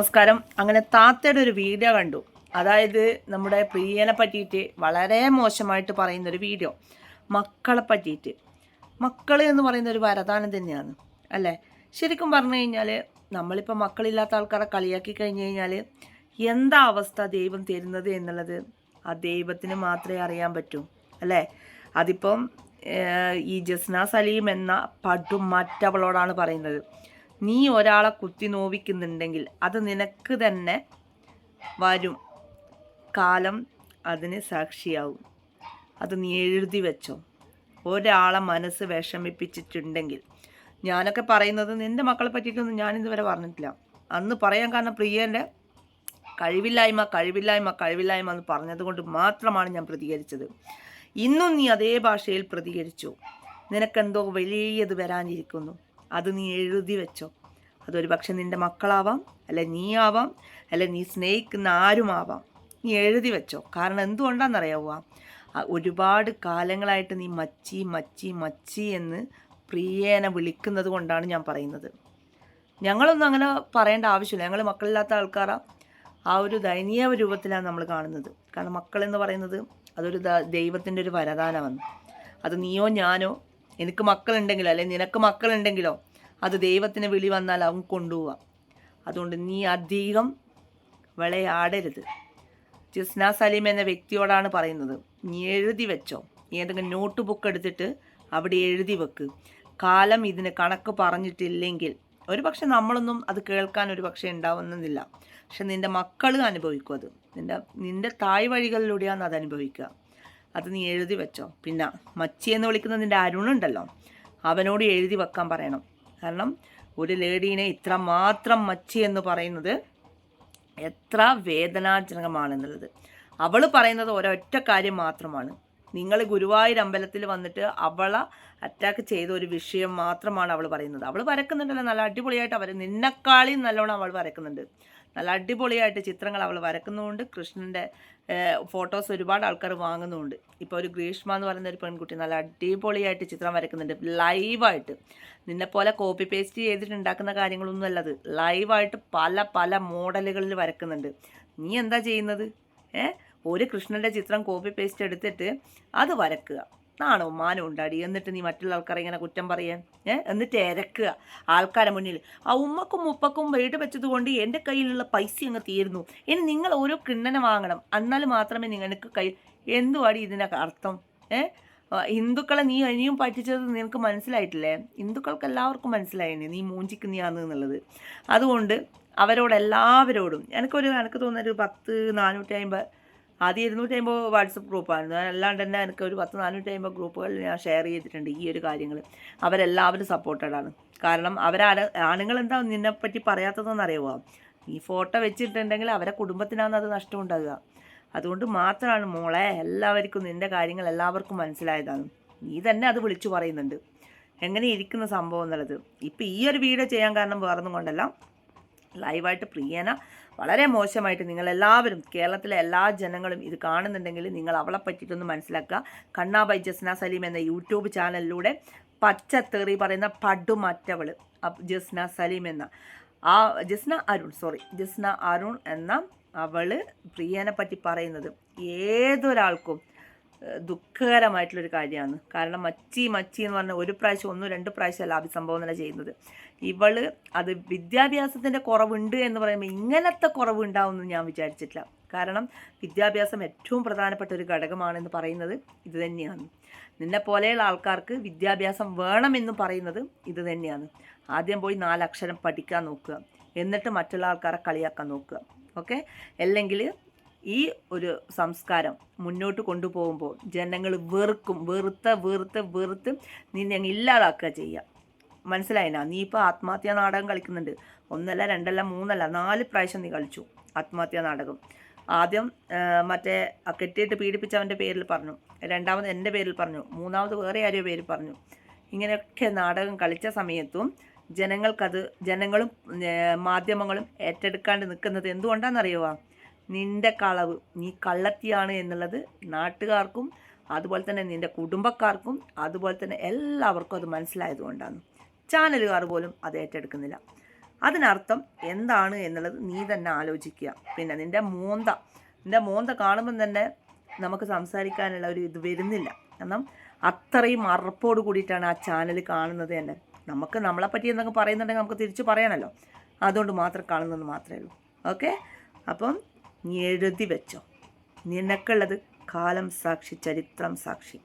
നമസ്കാരം. അങ്ങനെ താത്തയുടെ ഒരു വീഡിയോ കണ്ടു. അതായത് നമ്മുടെ പ്രിയനെ പറ്റിയിട്ട് വളരെ മോശമായിട്ട് പറയുന്ന ഒരു വീഡിയോ. മക്കളെ പറ്റിയിട്ട്. മക്കൾ എന്ന് പറയുന്ന ഒരു വരദാനം തന്നെയാണ്. അല്ലേ? ശരിക്കും പറഞ്ഞു കഴിഞ്ഞാൽ നമ്മളിപ്പോൾ മക്കളില്ലാത്ത ആൾക്കാരെ കളിയാക്കി കഴിഞ്ഞ് കഴിഞ്ഞാൽ എന്താ അവസ്ഥ ദൈവം തരുന്നത് എന്നുള്ളത് ആ ദൈവത്തിന് മാത്രമേ അറിയാൻ പറ്റൂ. അല്ലേ? അതിപ്പം ഈ ജസ്ന സലീം എന്ന പടും മറ്റവളോടാണ് പറയുന്നത്. നീ ഒരാളെ കുത്തി നോവിക്കുന്നുണ്ടെങ്കിൽ അത് നിനക്ക് തന്നെ വരും. കാലം അതിന് സാക്ഷിയാവും. അത് നീ എഴുതി വെച്ചോ. ഒരാളെ മനസ്സ് വിഷമിപ്പിച്ചിട്ടുണ്ടെങ്കിൽ. ഞാനൊക്കെ പറയുന്നത് നിന്റെ മക്കളെ പറ്റിയിട്ടൊന്നും ഞാനിതുവരെ പറഞ്ഞിട്ടില്ല. അന്ന് പറയാൻ കാരണം പ്രിയന്റെ കഴിവില്ലായ്മ കഴിവില്ലായ്മ കഴിവില്ലായ്മ എന്ന് പറഞ്ഞത് കൊണ്ട് മാത്രമാണ് ഞാൻ പ്രതികരിച്ചത്. ഇന്നും നീ അതേ ഭാഷയിൽ പ്രതികരിച്ചു. നിനക്കെന്തോ വലിയത് വരാനിരിക്കുന്നു. അത് നീ എഴുതി വെച്ചോ. അതൊരു പക്ഷെ നിന്റെ മക്കളാവാം അല്ലെ നീ ആവാം അല്ലെ നീ സ്നേഹിക്കുന്ന ആരുമാവാം. നീ എഴുതി വെച്ചോ. കാരണം എന്തുകൊണ്ടാണെന്നറിയാവുക ഒരുപാട് കാലങ്ങളായിട്ട് നീ മച്ചി മച്ചി മച്ചി എന്ന് പ്രിയേനെ വിളിക്കുന്നത് കൊണ്ടാണ് ഞാൻ പറയുന്നത്. ഞങ്ങളൊന്നും അങ്ങനെ പറയേണ്ട ആവശ്യമില്ല. ഞങ്ങൾ മക്കളില്ലാത്ത ആൾക്കാരാണ് ആ ഒരു ദയനീയ രൂപത്തിലാണ് നമ്മൾ കാണുന്നത്. കാരണം മക്കളെന്ന് പറയുന്നത് അതൊരു ദൈവത്തിന്റെ ഒരു വരദാനമാണ്. അത് നീയോ ഞാനോ എനിക്ക് മക്കളുണ്ടെങ്കിലോ അല്ലെങ്കിൽ നിനക്ക് മക്കളുണ്ടെങ്കിലോ അത് ദൈവത്തിന് വിളി വന്നാൽ അവൻ കൊണ്ടുപോവാം. അതുകൊണ്ട് നീ അധികം വിളയാടരുത്. ജിസ്ന സലീം എന്ന വ്യക്തിയോടാണ് പറയുന്നത് നീ എഴുതി വെച്ചോ. ഏതെങ്കിലും നോട്ട് ബുക്ക് എടുത്തിട്ട് അവിടെ എഴുതി വെക്ക്. കാലം ഇതിന് കണക്ക് പറഞ്ഞിട്ടില്ലെങ്കിൽ. ഒരു പക്ഷെ നമ്മളൊന്നും അത് കേൾക്കാൻ ഒരു പക്ഷേ ഉണ്ടാവുന്നില്ല പക്ഷെ നിന്റെ മക്കൾ അനുഭവിക്കും അത്. നിന്റെ നിന്റെ തായ് വഴികളിലൂടെയാണ് അത് അനുഭവിക്കുക. അത് നീ എഴുതി വെച്ചോ. പിന്നെ മച്ചി എന്ന് വിളിക്കുന്ന നിന്റെ അരുണുണ്ടല്ലോ. അവനോട് എഴുതി വെക്കാൻ പറയണം. കാരണം ഒരു ലേഡീനെ ഇത്ര മാത്രം മച്ചി എന്ന് പറയുന്നത് എത്ര വേദനാജനകമാണെന്നുള്ളത്. അവൾ പറയുന്നത് ഒരൊറ്റ കാര്യം മാത്രമാണ്. നിങ്ങൾ ഗുരുവായൂർ അമ്പലത്തിൽ വന്നിട്ട് അവളെ അറ്റാക്ക് ചെയ്ത ഒരു വിഷയം മാത്രമാണ് അവൾ പറയുന്നത്. അവൾ വരക്കുന്നുണ്ടല്ലോ നല്ല അടിപൊളിയായിട്ട് അവർ നിന്നെക്കാളിയും നല്ലോണം അവൾ വരക്കുന്നുണ്ട്. നല്ല അടിപൊളിയായിട്ട് ചിത്രങ്ങൾ അവൾ വരക്കുന്നതുകൊണ്ട് കൃഷ്ണന്റെ ഫോട്ടോസ് ഒരുപാട് ആൾക്കാർ വാങ്ങുന്നുമുണ്ട് ഇപ്പോൾ ഒരു ഗ്രീഷ്മ എന്ന് പറയുന്ന ഒരു പെൺകുട്ടി നല്ല അടിപൊളിയായിട്ട് ചിത്രം വരക്കുന്നുണ്ട്. ലൈവായിട്ട് നിന്നെപ്പോലെ കോപ്പി പേസ്റ്റ് ചെയ്തിട്ട് ഉണ്ടാക്കുന്ന കാര്യങ്ങളൊന്നും അല്ലത് ലൈവായിട്ട് പല പല മോഡലുകളിൽ വരക്കുന്നുണ്ട്. നീ എന്താ ചെയ്യുന്നത്? ഏ? ഒരു കൃഷ്ണന്റെ ചിത്രം കോപ്പി പേസ്റ്റ് എടുത്തിട്ട് അത് വരക്കുക. നാണോ മാനം ഉണ്ടാടി? എന്നിട്ട് നീ മറ്റുള്ള ആൾക്കാരെ ഇങ്ങനെ കുറ്റം പറയാൻ ഏഹ് എന്നിട്ട് ഇരക്കുക ആൾക്കാരെ മുന്നിൽ. ആ ഉമ്മക്കും ഉപ്പക്കും വീട് വെച്ചതുകൊണ്ട് എന്റെ കയ്യിലുള്ള പൈസ അങ്ങ് തീരുന്നു ഇനി നിങ്ങൾ ഓരോ കിണ്ണനെ വാങ്ങണം. എന്നാൽ മാത്രമേ നിങ്ങൾക്ക് കൈ എന്തുവാടി ഇതിനൊക്കെ അർത്ഥം? ഏഹ് ഹിന്ദുക്കളെ നീ ഇനിയും പറ്റിച്ചത് നിനക്ക് മനസ്സിലായിട്ടില്ലേ? ഹിന്ദുക്കൾക്ക് എല്ലാവർക്കും മനസ്സിലായില്ലേ? നീ മൂഞ്ചിക്കുന്നിയാന്ന് എന്നുള്ളത്. അതുകൊണ്ട് അവരോട് എല്ലാവരോടും എനിക്കൊരു എനിക്ക് തോന്നുന്ന ഒരു പത്ത് നാനൂറ്റി അമ്പത് ആദ്യം ഇരുന്നൂറ്റി അമ്പത് വാട്സപ്പ് ഗ്രൂപ്പായിരുന്നു. അല്ലാണ്ട് തന്നെ എനിക്ക് ഒരു പത്ത് നാനൂറ്റി അമ്പത് ഗ്രൂപ്പുകളിൽ ഞാൻ ഷെയർ ചെയ്തിട്ടുണ്ട് ഈ ഒരു കാര്യങ്ങൾ. അവരെല്ലാവരും സപ്പോർട്ടഡ് ആണ്. കാരണം അവരാണ് ആണുങ്ങൾ എന്താ നിന്നെപ്പറ്റി പറയാത്തതെന്ന് അറിയുമോ ഈ ഫോട്ടോ വെച്ചിട്ടുണ്ടെങ്കിൽ അവരെ കുടുംബത്തിനാണ് അത് നഷ്ടമുണ്ടാകുക അതുകൊണ്ട് മാത്രമാണ് മോളെ എല്ലാവർക്കും നിന്റെ കാര്യങ്ങൾ എല്ലാവർക്കും മനസ്സിലായതാണ്. നീ തന്നെ അത് വിളിച്ചു പറയുന്നുണ്ട്. എങ്ങനെ ഇരിക്കുന്ന സംഭവം എന്നുള്ളത്. ഇപ്പം ഈ ഒരു വീഡിയോ ചെയ്യാൻ കാരണം വേറൊന്നും കൊണ്ടല്ല. ലൈവായിട്ട് പ്രിയന വളരെ മോശമായിട്ട് നിങ്ങൾ എല്ലാവരും കേരളത്തിലെ എല്ലാ ജനങ്ങളും ഇത് കാണുന്നുണ്ടെങ്കിൽ നിങ്ങൾ അവളെ പറ്റിയിട്ടൊന്ന് മനസ്സിലാക്കുക. കണ്ണാ ബൈ ജസ്ന സലീം എന്ന യൂട്യൂബ് ചാനലിലൂടെ പച്ചത്തേറി പറയുന്ന പടുമറ്റവൾ ജസ്ന സലീം എന്ന. ആ ജസ്ന അരുൺ സോറി ജസ്ന അരുൺ എന്ന അവൾ പ്രിയനെ പറ്റി പറയുന്നത്. ഏതൊരാൾക്കും ദുഃഖകരമായിട്ടുള്ളൊരു കാര്യമാണ്. കാരണം മച്ചി മച്ചി എന്ന് പറഞ്ഞാൽ ഒരു പ്രാവശ്യം ഒന്നും രണ്ട് പ്രാവശ്യമല്ല അഭിസംബോധന ചെയ്യുന്നത്. ഇവൾ അത് വിദ്യാഭ്യാസത്തിന്റെ കുറവുണ്ട് എന്ന് പറയുമ്പോൾ ഇങ്ങനത്തെ കുറവ് ഉണ്ടാവുമെന്ന് ഞാൻ വിചാരിച്ചിട്ടില്ല. കാരണം വിദ്യാഭ്യാസം ഏറ്റവും പ്രധാനപ്പെട്ട ഒരു ഘടകമാണെന്ന് പറയുന്നത് ഇത് തന്നെയാണ്. നിന്നെ പോലെയുള്ള ആൾക്കാർക്ക് വിദ്യാഭ്യാസം വേണമെന്ന് പറയുന്നത് ഇത് തന്നെയാണ്. ആദ്യം പോയി നാലക്ഷരം പഠിക്കാൻ നോക്കുക. എന്നിട്ട് മറ്റുള്ള ആൾക്കാരെ കളിയാക്കാൻ നോക്കുക. ഓക്കെ? അല്ലെങ്കിൽ ഈ ഒരു സംസ്കാരം മുന്നോട്ട് കൊണ്ടുപോകുമ്പോൾ ജനങ്ങൾ വെറുക്കും വെറുത്ത വെറുത്ത് വെറുത്ത് നിന്നെ അങ്ങ് ഇല്ലാതാക്കുക ചെയ്യുക. മനസ്സിലായിനാ? നീ ഇപ്പോൾ ആത്മഹത്യാ നാടകം കളിക്കുന്നുണ്ട്. ഒന്നല്ല രണ്ടല്ല മൂന്നല്ല നാല് പ്രാവശ്യം നീ കളിച്ചു ആത്മഹത്യാ നാടകം. ആദ്യം മറ്റേ കെട്ടിയിട്ട് പീഡിപ്പിച്ചവന്റെ പേരിൽ പറഞ്ഞു. രണ്ടാമത് എന്റെ പേരിൽ പറഞ്ഞു. മൂന്നാമത് വേറെ ആരോ പേര് പറഞ്ഞു. ഇങ്ങനെയൊക്കെ നാടകം കളിച്ച സമയത്തും ജനങ്ങൾക്കത് ജനങ്ങളും മാധ്യമങ്ങളും ഏറ്റെടുക്കാണ്ട് നിൽക്കുന്നത് എന്തുകൊണ്ടാണെന്നറിയുമോ നിന്റെ കളവ്. നീ കള്ളത്തിയാണ് എന്നുള്ളത് നാട്ടുകാർക്കും അതുപോലെ തന്നെ നിന്റെ കുടുംബക്കാർക്കും അതുപോലെ തന്നെ എല്ലാവർക്കും അത് മനസ്സിലായതുകൊണ്ടാണ് ചാനലുകാർ പോലും അത് ഏറ്റെടുക്കുന്നില്ല. അതിനർത്ഥം എന്താണ് എന്നുള്ളത് നീ തന്നെ ആലോചിക്കുക. പിന്നെ നിന്റെ മോന്ത. നിന്റെ മോന്ത കാണുമ്പം തന്നെ നമുക്ക് സംസാരിക്കാനുള്ള ഒരു ഇത് വരുന്നില്ല. കാരണം അത്രയും അറപ്പോട് കൂടിയിട്ടാണ് ആ ചാനൽ കാണുന്നത് തന്നെ. നമുക്ക് നമ്മളെ പറ്റി എന്തൊക്കെ പറയുന്നുണ്ടെങ്കിൽ നമുക്ക് തിരിച്ച് പറയണമല്ലോ അതുകൊണ്ട് മാത്രം കാണുന്നത് മാത്രമേ ഉള്ളൂ. ഓക്കെ? അപ്പം നീ എഴുതി വെച്ചോ. നിനക്കുള്ളത് കാലം സാക്ഷി ചരിത്രം സാക്ഷി.